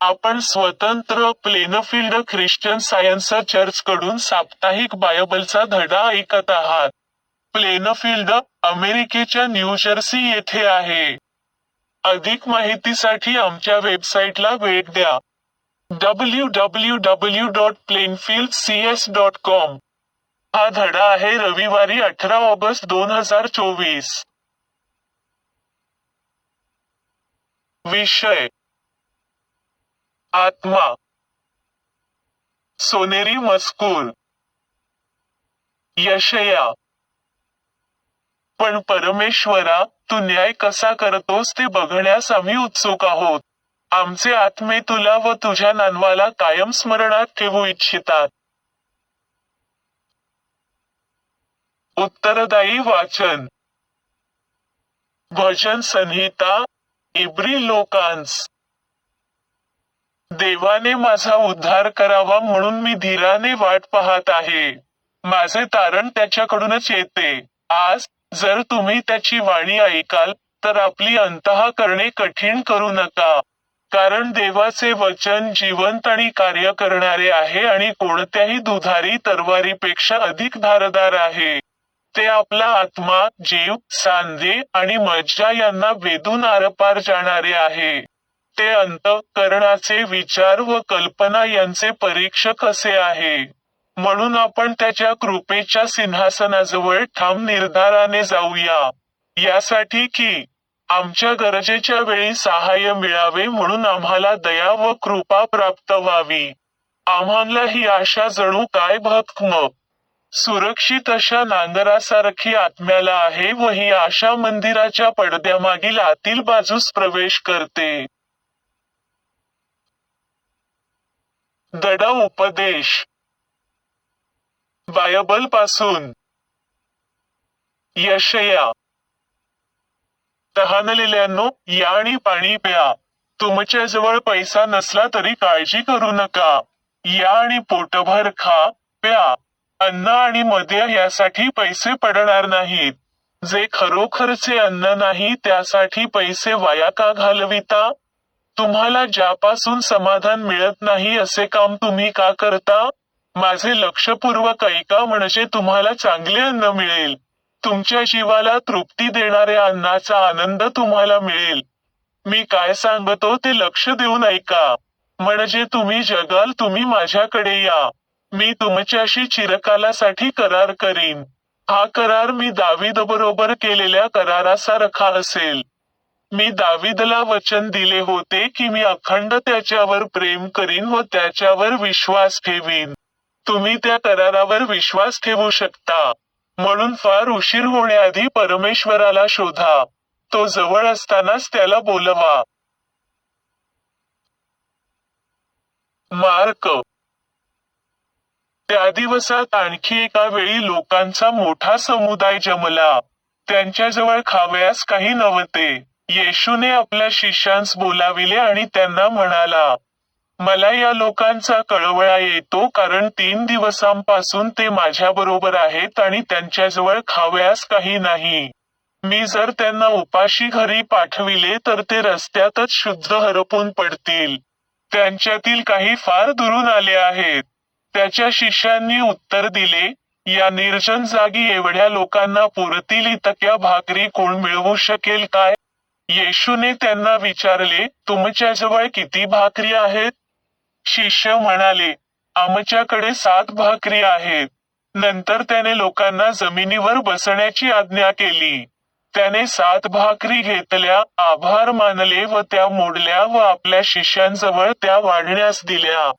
आपण स्वतंत्र Plainfield Christian science चर्चकडून साप्ताहिक बायबलचा धडा ऐकत आहात. प्लेनफील्ड अमेरिकेच्या न्यूजर्सी येथे आहे. अधिक माहितीसाठी आमच्या वेबसाईटला भेट द्या. W W W dot Plainfield C S dot com हा धडा आहे रविवारी अठरा ऑगस्ट दोन हजार चोवीस. विषय आत्मा. सोनेरी मजकूर. यशया. पण परमेश्वरा तू न्याय कसा करतोस ते बघण्यास आम्ही उत्सुक आहोत. आमचे आत्मे तुला व तुझ्या नानवाला कायम स्मरणात ठेवू इच्छितात. उत्तरदायी वाचन. भजन संहिता इब्री लोकांस देवाने माझा उद्धार करावा म्हणून मी धीराने वाट पाहत आहे. माझे तारण त्याच्याकडूनच येते. आज जर तुम्ही त्याची वाणी ऐकाल तर आपली अंतःकरणे कठीण करू नका. कारण देवाचे वचन जिवंत आणि कार्य करणारे आहे आणि कोणत्याही दुधारी तरवारीपेक्षा अधिक धारदार आहे. ते आपला आत्मा जीव सांधे आणि मज्जा यांना वेदून आरपार जाणारे आहे. ते अंतकरणाचे विचार व कल्पना यांचे परीक्षक असे आहे. म्हणून आपण त्याच्या कृपेच्या सिंहासनाजवळ ठाम निर्धाराने जाऊया. यासाठी की आमच्या गरजेच्या वेळी सहाय्य मिळावे म्हणून आम्हाला दया व कृपा प्राप्त व्हावी. आम्हाला ही आशा जणू काय भक्म सुरक्षित अशा नांगरासारखी आत्म्याला आहे व ही आशा मंदिराच्या पडद्यामागील आतील बाजूस प्रवेश करते. दड उपदेश. बायबलपासून यशया. तहानलेल्यांनो या आणि पाणी प्या. तुमच्या जवळ पैसा नसला तरी काळजी करू नका. या आणि पोटभर खा प्या. अन्न आणि मद्य यासाठी पैसे पडणार नाहीत. जे खरोखरचे अन्न नाही त्यासाठी पैसे वाया का घालविता? तुम्हाला ज्यापासून समाधान मिळत नाही असे काम तुम्ही का करता? माझे लक्षपूर्वक ऐका म्हणजे तुम्हाला चांगले अन्न मिळेल. तुमच्या जीवाला तृप्ती देणाऱ्या अन्नाचा आनंद तुम्हाला मिळेल. मी काय सांगतो ते लक्ष देऊन ऐका. म्हणजे तुम्ही जगाल तुम्ही माझ्याकडे या. मी तुमच्याशी चिरकालासाठी करार करीन. हा करार मी दावीद बरोबर केलेल्या करारासारखा असेल. मी दावीदला वचन दिले होते की मी अखंड त्याच्यावर प्रेम करीन व त्याच्यावर विश्वास ठेवीन. तुम्ही त्या करारावर विश्वास ठेवू शकता. म्हणून फार उशीर होण्याआधी परमेश्वराला शोधा. तो जवळ असतानाच त्याला बोलवा. मार्क. त्या दिवसात आणखी एका वेळी लोकांचा मोठा समुदाय जमला. त्यांच्याजवळ खावयास काही नव्हते. येशूने आपल्या शिष्यांस बोलाविले आणि त्यांना म्हणाला मला या लोकांचा कळवळा येतो कारण तीन दिवसांपासून ते माझ्याबरोबर आहेत आणि त्यांच्याजवळ खावयास काही नाही. मी जर त्यांना उपाशी घरी पाठविले तर ते रस्त्यातच शुद्ध हरपून पडतील. त्यांच्यातील काही फार दुरून आले आहेत. त्याच्या शिष्यांनी उत्तर दिले या निर्जन जागी एवढ्या लोकांना पुरतील इतक्या भाकरी कोण मिळवू शकेल काय? येशूने त्यांना विचारले तुमच्याजवळ किती भाकरी आहेत? शिष्य म्हणाले आमच्याकडे सात भाकरी आहेत. नंतर त्याने लोकांना जमिनीवर बसण्याची आज्ञा केली. त्याने सात भाकरी घेतल्या आभार मानले व त्या मोडल्या व आपल्या शिष्यांजवळ त्या वाढण्यास दिल्या.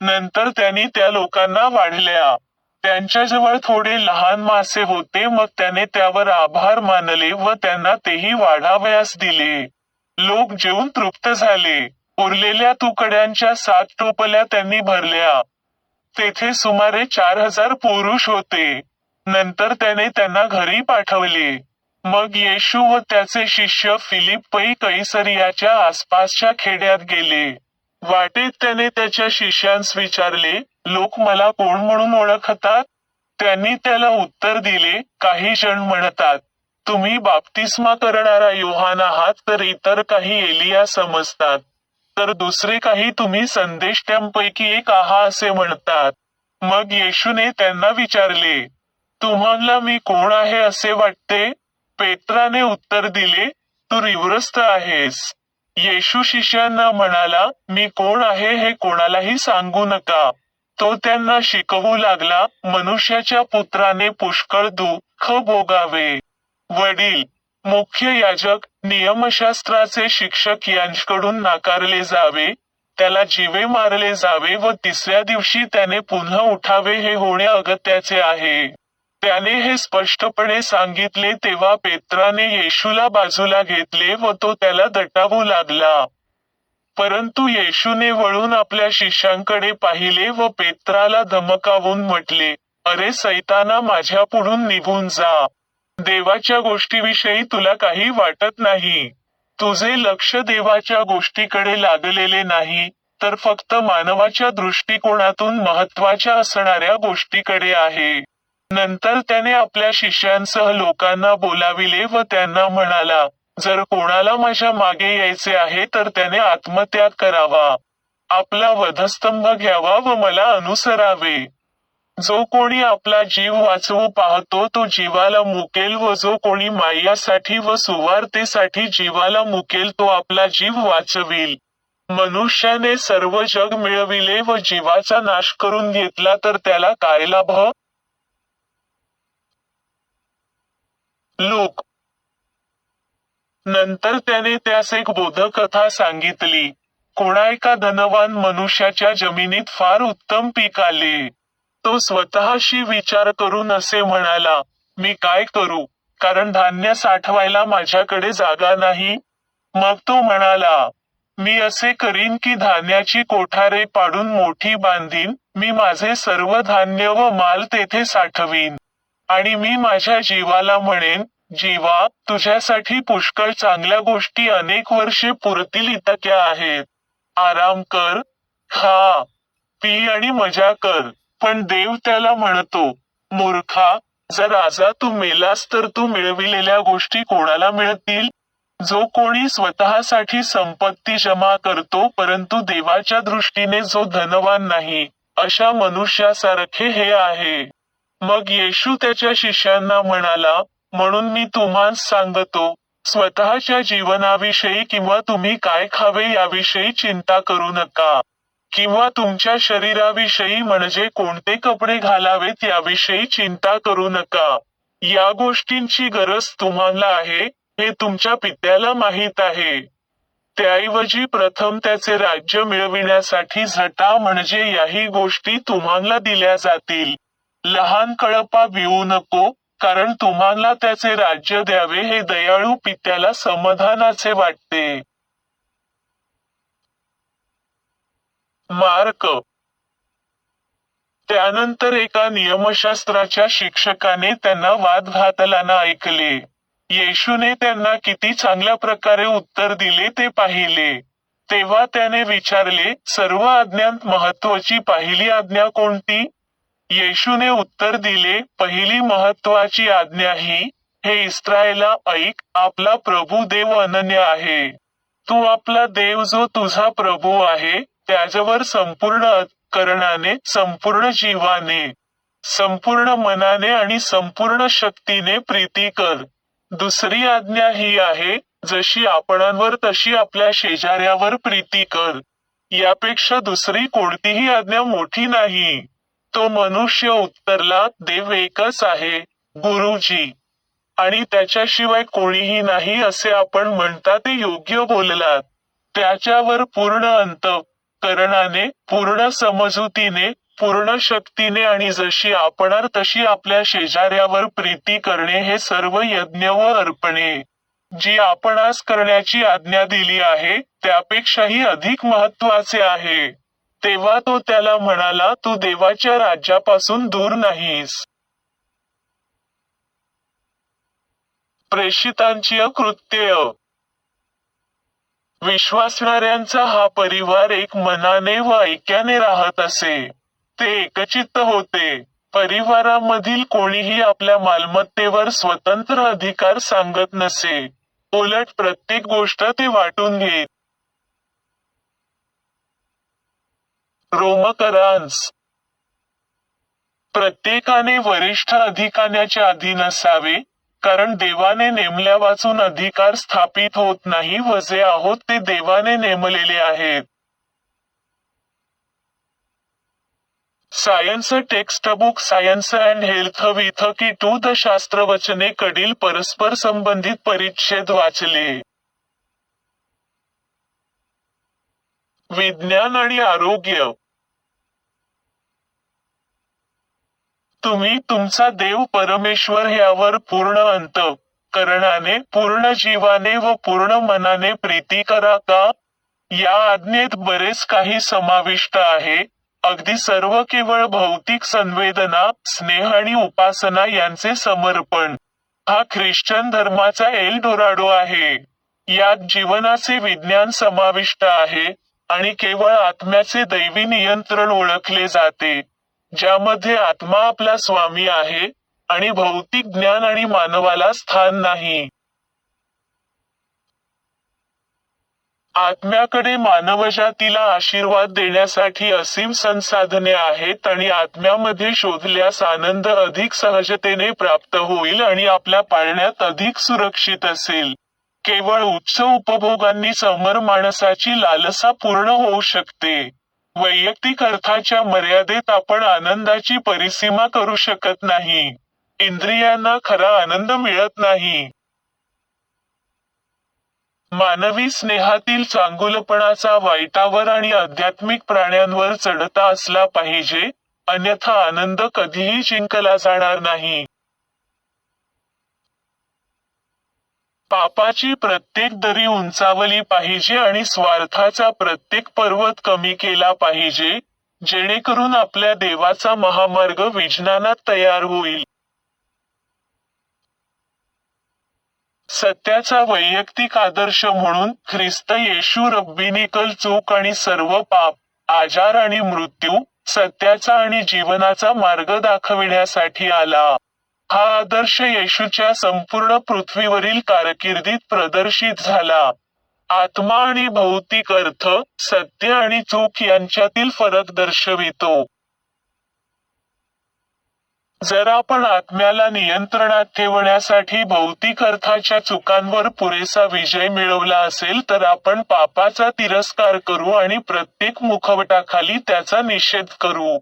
नंतर त्यांनी त्या लोकांना वाढल्या. त्यांच्याजवळ थोडे लहान मासे होते मग त्याने त्यावर आभार मानले व त्यांना तेही वाढावयास दिले. लोक जेवून तृप्त झाले. उरलेल्या तुकड्यांच्या सात टोपल्या त्यांनी भरल्या. तेथे सुमारे चार हजार पुरुष होते. नंतर त्याने त्यांना घरी पाठवले. मग येशू व त्याचे शिष्य फिलिप्पई कैसरियाच्या आसपासच्या खेड्यात गेले. वाटेत त्याने त्याच्या शिष्यांस विचारले लोक मला कोण म्हणून ओळखतात? त्यांनी त्याला उत्तर दिले काही जण म्हणतात तुम्ही बाप्तिस्मा करणारा योहान आहात तर इतर काही एलिया समजतात तर दुसरे काही तुम्ही संदेष्ट्यांपैकी एक आहा असे म्हणतात. मग येशूने त्यांना विचारले तुम्हाला मी कोण आहे असे वाटते? पेत्राने उत्तर दिले तू रिव्रस्त आहेस. येशू शिष्यांना म्हणाला मी कोण आहे हे कोणालाही सांगू नका. तो त्यांना शिकवू लागला मनुष्याच्या पुत्राने पुष्कळ दुःख भोगावे. वडील मुख्य याजक नियमशास्त्राचे शिक्षक यांच्याकडून नाकारले जावे त्याला जीवे मारले जावे व तिसऱ्या दिवशी त्याने पुन्हा उठावे हे होणे अगत्याचे आहे. त्याने हे स्पष्टपणे सांगितले तेव्हा पेत्राने येशूला बाजूला घेतले व तो त्याला दटावू लागला. परंतु येशूने वळून आपल्या शिष्यांकडे पाहिले व पेत्राला धमकावून म्हटले अरे सैताना माझ्या पुढून निघून जा. देवाच्या गोष्टीविषयी तुला काही वाटत नाही. तुझे लक्ष देवाच्या गोष्टीकडे लागलेले नाही तर फक्त मानवाच्या दृष्टिकोनातून महत्त्वाच्या असणाऱ्या गोष्टीकडे आहे. नंतर त्याने आपल्या शिष्यांसह लोकांना बोलाविले व त्यांना म्हणाला जर कोणाला माझ्या मागे यायचे आहे तर त्याने आत्मत्याग करावा. आपला वधस्तंभ घ्यावा व मला अनुसरावे. जो कोणी आपला जीव वाचवू पाहतो तो जीवाला मुकेल व जो कोणी मायासाठी व सुवार्तेसाठी जीवाला मुकेल तो आपला जीव वाचविल. मनुष्याने सर्व जग मिळविले व जीवाचा नाश करून घेतला तर त्याला काय लाभ? लोक. नंतर त्याने त्यास एक बोधकथा सांगितली. कोणा एका धनवान मनुष्याच्या जमिनीत फार उत्तम पीक आले? तो स्वतःशी विचार करून असे म्हणाला मी काय करू? कारण धान्य साठवायला माझ्याकडे जागा नाही. मग तो म्हणाला मी असे करीन की धान्याची कोठारे पाडून मोठी बांधीन. मी माझे सर्व धान्य व माल तेथे साठवीन. आणि मी माझ्या जीवाला म्हणेन जीवा तुझ्यासाठी पुष्कळ चांगल्या गोष्टी अनेक वर्षे पुरतील इतक्या आहेत. आराम कर खा पी आणि मजा कर. पण देव त्याला म्हणतो मूर्खा जर आजा तू मेलास तर तू मिळविलेल्या गोष्टी कोणाला मिळतील? जो कोणी स्वतःसाठी संपत्ती जमा करतो परंतु देवाच्या दृष्टीने जो धनवान नाही अशा मनुष्यासारखे हे आहे. मग येशू त्याच्या शिष्यांना म्हणाला म्हणून मी तुम्हाला सांगतो स्वतःच्या जीवनाविषयी किंवा तुम्ही काय खावे याविषयी चिंता करू नका. किंवा तुमच्या शरीराविषयी म्हणजे कोणते कपडे घालावेत याविषयी चिंता करू नका. या गोष्टींची गरज तुम्हाला आहे हे तुमच्या पित्याला माहीत आहे. त्याऐवजी प्रथम त्याचे राज्य मिळविण्यासाठी झटा म्हणजे याही गोष्टी तुम्हाला दिल्या जातील. लहान कळपा भिवू नको कारण तुम्हाला त्याचे राज्य द्यावे हे दयाळू पित्याला समाधानाचे वाटते. मार्क. त्यानंतर एका नियमशास्त्राच्या शिक्षकाने त्यांना वाद घातलाना ऐकले. येशूने त्यांना किती चांगल्या प्रकारे उत्तर दिले ते पाहिले. तेव्हा त्याने विचारले सर्व आज्ञांत महत्वाची पहिली आज्ञा कोणती? येशूने उत्तर दिले पहिली महत्वाची आज्ञा ही हे इस्रायला ऐक आपला प्रभू देव अनन्य आहे. तू आपला देव जो तुझा प्रभू आहे त्याच्यावर संपूर्ण करणाने संपूर्ण जीवाने संपूर्ण मनाने आणि संपूर्ण शक्तीने प्रीती कर. दुसरी आज्ञा ही आहे जशी आपणांवर तशी आपल्या शेजाऱ्यावर प्रीती कर. यापेक्षा दुसरी कोणतीही आज्ञा मोठी नाही. तो मनुष्य उत्तरला देव एकच आहे गुरुजी. आणि त्याच्याशिवाय कोणीही नाही असे आपण म्हणता ते योग्य बोललात. त्याच्यावर पूर्ण अंत करणाने पूर्ण समजुतीने पूर्ण शक्तीने आणि जशी आपणार तशी आपल्या शेजाऱ्यावर प्रीती करणे हे सर्व यज्ञ व अर्पणे. जी आपणास करण्याची आज्ञा दिली आहे त्यापेक्षाही अधिक महत्त्वाचे आहे. तेव्हा तो त्याला म्हणाला तू देवाच्या राज्यापासून दूर नाहीस. प्रेषितांची कृत्य विश्वासणाऱ्यांचा हा परिवार एक मनाने व ऐक्याने राहत असे. ते एकचित्त होते. परिवारामधील कोणीही आपल्या मालमत्तेवर स्वतंत्र अधिकार सांगत नसे. उलट प्रत्येक गोष्ट ते वाटून घेत. रोमकरांस. प्रत्येकाने वरिष्ठ अधिकाऱ्याच्या अधीन असावे कारण देवाने नेमल्या वाचून अधिकार स्थापित होत नाही व जे आहोत ते देवाने नेमलेले आहेत. Science text book science and health with key to the शास्त्रवचने कडील परस्पर संबंधित परिच्छेद वाचले. विज्ञान आणि आरोग्य. तुम्ही तुमचा देव परमेश्वर यावर पूर्ण अंत करणाने पूर्ण जीवाने व पूर्ण मनाने प्रीती करा का? या आज्ञेत बरेच काही समाविष्ट आहे. अगदी सर्व केवळ भौतिक संवेदना स्नेह आणि उपासना यांचे समर्पण. हा ख्रिश्चन धर्माचा एल डोराडो आहे. यात जीवनाचे विज्ञान समाविष्ट आहे. आणि केवळ आत्म्याचे दैवी नियंत्रण ओळखले जाते ज्यामध्ये आत्मा आपला स्वामी आहे आणि भौतिक ज्ञान आणि मानवाला स्थान नाही. आत्म्याकडे मानवजातीला आशीर्वाद देण्यासाठी असीम संसाधने आहेत आणि आत्म्यामध्ये शोधल्यास आनंद अधिक सहजतेने प्राप्त होईल आणि आपल्या पाळण्यात अधिक सुरक्षित असेल. केवळ उच्च उपभोगांनी समर माणसाची लालसा पूर्ण होऊ शकते. वैयक्तिक अर्थाच्या मर्यादेत आपण आनंदाची परिसीमा करू शकत नाही. इंद्रियांना खरा आनंद मिळत नाही. मानवी स्नेहातील चांगुलपणाचा वाईटावर आणि आध्यात्मिक प्राण्यांवर चढता असला पाहिजे अन्यथा आनंद कधीही जिंकला जाणार नाही. पापाची प्रत्येक दरी उंचावली पाहिजे आणि स्वार्थाचा प्रत्येक पर्वत कमी केला पाहिजे जेणेकरून आपल्या देवाचा महामार्ग विज्ञानात तयार होईल. सत्याचा वैयक्तिक आदर्श म्हणून ख्रिस्त येशू रब्बिनिकल चूक आणि सर्व पाप आजार आणि मृत्यू सत्याचा आणि जीवनाचा मार्ग दाखविण्यासाठी आला. हा आदर्श येशूच्या संपूर्ण पृथ्वीवरील कारकिर्दीत प्रदर्शित झाला. आत्मा आणि भौतिक अर्थ सत्य आणि चूक यांच्यातील फरक दर्शवितो. जर आपण आत्म्याला नियंत्रणात ठेवण्यासाठी भौतिक अर्थाच्या चुकांवर पुरेसा विजय मिळवला असेल तर आपण पापाचा तिरस्कार करू आणि प्रत्येक मुखवटाखाली त्याचा निषेध करू.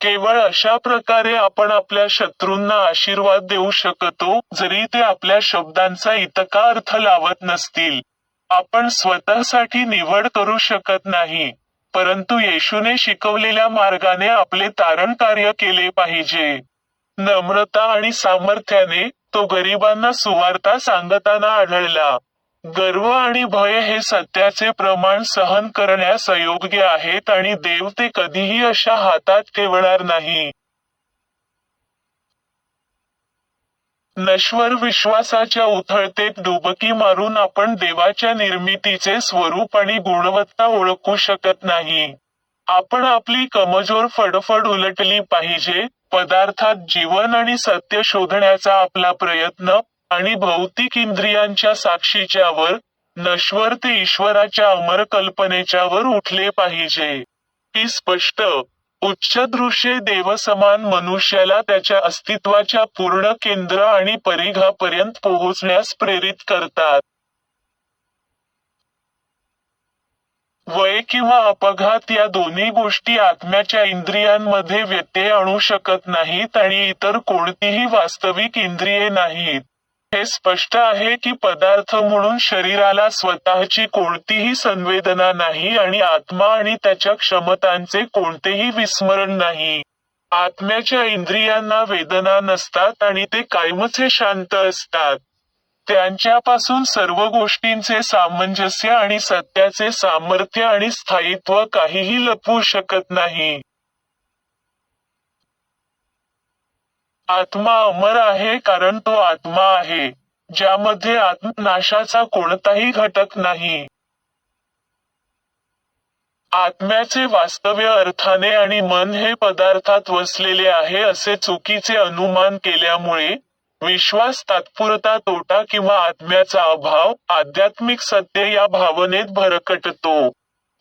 केवळ अशा प्रकारे आपण आपल्या शत्रूंना आशीर्वाद देऊ शकतो जरी ते आपल्या शब्दांचा इतका अर्थ लावत नसतील. आपण स्वतःसाठी निवड करू शकत नाही परंतु येशूने शिकवलेल्या मार्गाने आपले तारण कार्य केले पाहिजे. नम्रता आणि सामर्थ्याने तो गरिबांना सुवार्ता सांगताना आढळला. गर्व आणि भय हे सत्याचे प्रमाण सहन करण्यास अयोग्य आहेत आणि देव ते कधीही अशा हातात ठेवणार नाही. नश्वर विश्वासाच्या उथळतेत डुबकी मारून आपण देवाच्या निर्मितीचे स्वरूप आणि गुणवत्ता ओळखू शकत नाही. आपण आपली कमजोर फडफड उलटली पाहिजे पदार्थात जीवन आणि सत्य शोधण्याचा आपला प्रयत्न आणि भौतिक इंद्रियांच्या साक्षीच्या वर नश्वर ते ईश्वराच्या अमर कल्पनेच्या वर उठले पाहिजे. ही स्पष्ट उच्च दृश्ये देवसमान मनुष्याला त्याच्या अस्तित्वाच्या पूर्ण केंद्र आणि परिघापर्यंत पोहोचण्यास प्रेरित करतात. वय किंवा अपघात या दोन्ही गोष्टी आत्म्याच्या इंद्रियांमध्ये व्यत्यय आणू शकत नाहीत आणि इतर कोणतीही वास्तविक इंद्रिये नाहीत. हे स्पष्ट आहे की पदार्थ म्हणून शरीराला स्वतःची कोणतीही संवेदना नाही आणि आत्मा आणि त्याच्या क्षमतांचे कोणतेही विस्मरण नाही. आत्म्याच्या इंद्रियांना वेदना नसतात आणि ते कायमचे शांत असतात. त्यांच्यापासून सर्व गोष्टींचे सामंजस्य आणि सत्याचे सामर्थ्य आणि स्थायित्व काहीही लपवू शकत नाही. आत्मा अमर आहे कारण तो आत्मा आहे ज्यामध्ये आत्मनाशाचा कोणताही घटक नाही. आत्म्याचे वास्तव्य अर्थाने आणि मन हे पदार्थात वसलेले आहे असे चुकीचे अनुमान केल्यामुळे विश्वास तात्पुरता तोटा किंवा आत्म्याचा अभाव आध्यात्मिक सत्य या भावनेत भरकटतो.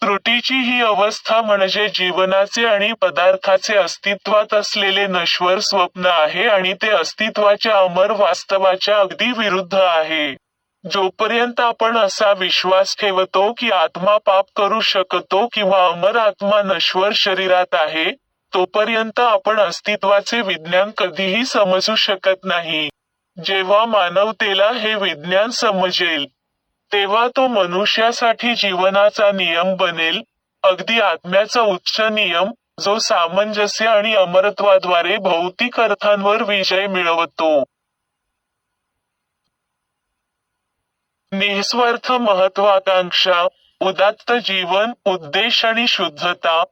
त्रुटीची ही अवस्था म्हणजे जीवनाचे आणि पदार्थाचे अस्तित्वात असलेले नश्वर स्वप्न आहे आणि ते अस्तित्वाच्या अमर वास्तवाच्या अगदी विरुद्ध आहे. जोपर्यंत आपण असा विश्वास ठेवतो की आत्मा पाप करू शकतो किंवा अमर आत्मा नश्वर शरीरात आहे तोपर्यंत आपण अस्तित्वाचे विज्ञान कधीही समजू शकत नाही. जेव्हा मानवतेला हे विज्ञान समजेल तेव्हा तो मनुष्यासाठी जीवनाचा नियम बनेल. अगदी आत्म्याचा उच्च नियम जो सामंजस्य आणि अमरत्वाद्वारे भौतिक अर्थांवर विजय मिळवतो. निस्वार्थ महत्वाकांक्षा उदात्त जीवन उद्देश आणि शुद्धता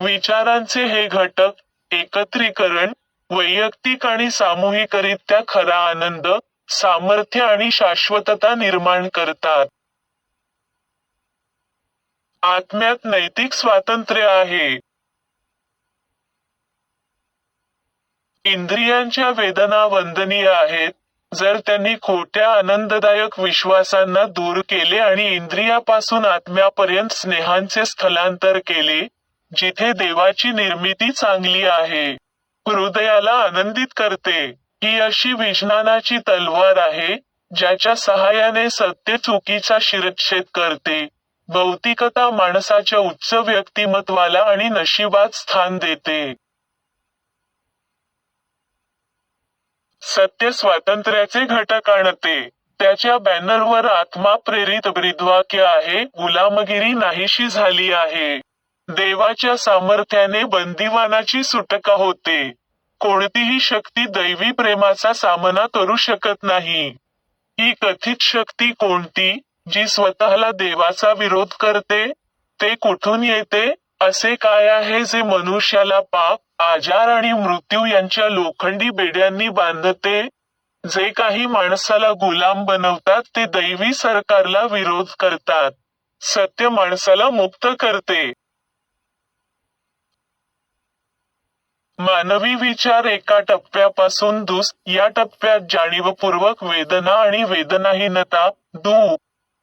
विचारांचे हे घटक एकत्रीकरण वैयक्तिक आणि सामूहिकरित्या खरा आनंद सामर्थ्य आणि शाश्वतता निर्माण करतात. आत्म्यात नैतिक स्वातंत्र्य आहे. इंद्रियांच्या वेदना वंदनीय आहेत. जर त्यांनी खोट्या आनंददायक विश्वासांना दूर केले आणि इंद्रियापासून आत्म्यापर्यंत स्नेहांचे स्थलांतर केले जिथे देवाची निर्मिती चांगली आहे हृदयाला आनंदित करते. ही अशी विज्ञानाची तलवार आहे ज्याच्या सहाय्याने सत्य चुकीचा शिरच्छेद करते भौतिकता माणसाच्या उच्च व्यक्तिमत्वाला आणि नशिबात स्थान देते. सत्य स्वातंत्र्याचे घटक आणते त्याच्या बॅनरवर आत्मा प्रेरित ब्रिद्वाक्य आहे गुलामगिरी नाहीशी झाली आहे. देवाच्या सामर्थ्याने बंदिवानाची सुटका होते. कोणतीही शक्ती दैवी प्रेमाचा सामना करू शकत नाही. ही कथित शक्ती कोणती जी स्वतःला देवाचा विरोध करते? ते कुठून येते? असे काय आहे जे मनुष्याला पाप आजार आणि मृत्यू यांच्या लोखंडी बेड्यांनी बांधते? जे काही माणसाला गुलाम बनवतात ते दैवी सरकारला विरोध करतात. सत्य माणसाला मुक्त करते. मानवी विचार एका टप्प्यापासून दुस या टप्प्यात जाणीवपूर्वक वेदना आणि वेदनाहीनता दु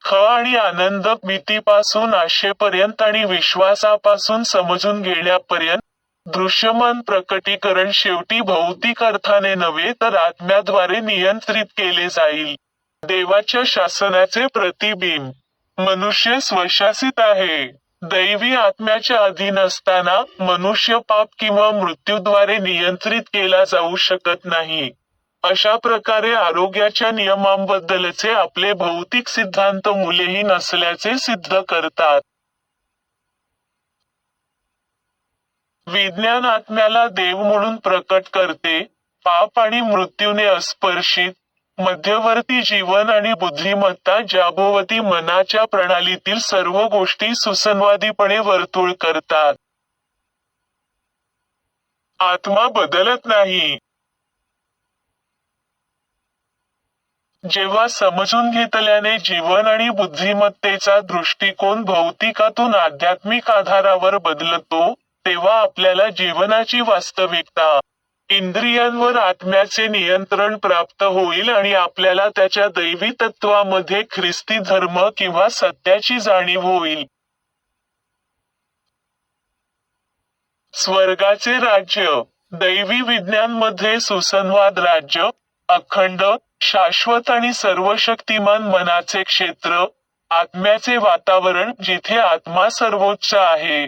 ख आणि आनंद भीतीपासून आशेपर्यंत आणि विश्वासापासून समजून घेण्यापर्यंत दृश्यमान प्रकटीकरण शेवटी भौतिक अर्थाने नव्हे तर आत्म्याद्वारे नियंत्रित केले जाईल. देवाच्या शासनाचे प्रतिबिंब. मनुष्य स्वशासित आहे. दैवी आत्म्याच्या अधीन असताना मनुष्य पाप किंवा मृत्यूद्वारे नियंत्रित केला जाऊ शकत नाही. अशा प्रकारे आरोग्याच्या नियमांबद्दलचे आपले भौतिक सिद्धांत मुलेही नसल्याचे सिद्ध करतात. विज्ञान आत्म्याला देव म्हणून प्रकट करते पाप आणि मृत्यूने अस्पर्शित मध्यवर्ती जीवन आणि बुद्धिमत्ता जाबोवती मनाच्या प्रणालीतील सर्व गोष्टी सुसंवादीपणे वर्तुळ करतात. आत्मा बदलत नाही. जेव्हा समजून घेतल्याने जीवन आणि बुद्धिमत्तेचा दृष्टिकोन भौतिकातून आध्यात्मिक आधारावर बदलतो तेव्हा आपल्याला जीवनाची वास्तविकता इंद्रियांवर आत्म्याचे नियंत्रण प्राप्त होईल आणि आपल्याला त्याच्या दैवी तत्वामध्ये ख्रिस्ती धर्म किंवा सत्याची जाणीव होईल. स्वर्गाचे राज्य दैवी विज्ञानमध्ये सुसंवाद राज्य अखंड शाश्वत आणि सर्वशक्तिमान मनाचे क्षेत्र आत्म्याचे वातावरण जिथे आत्मा सर्वोच्च आहे.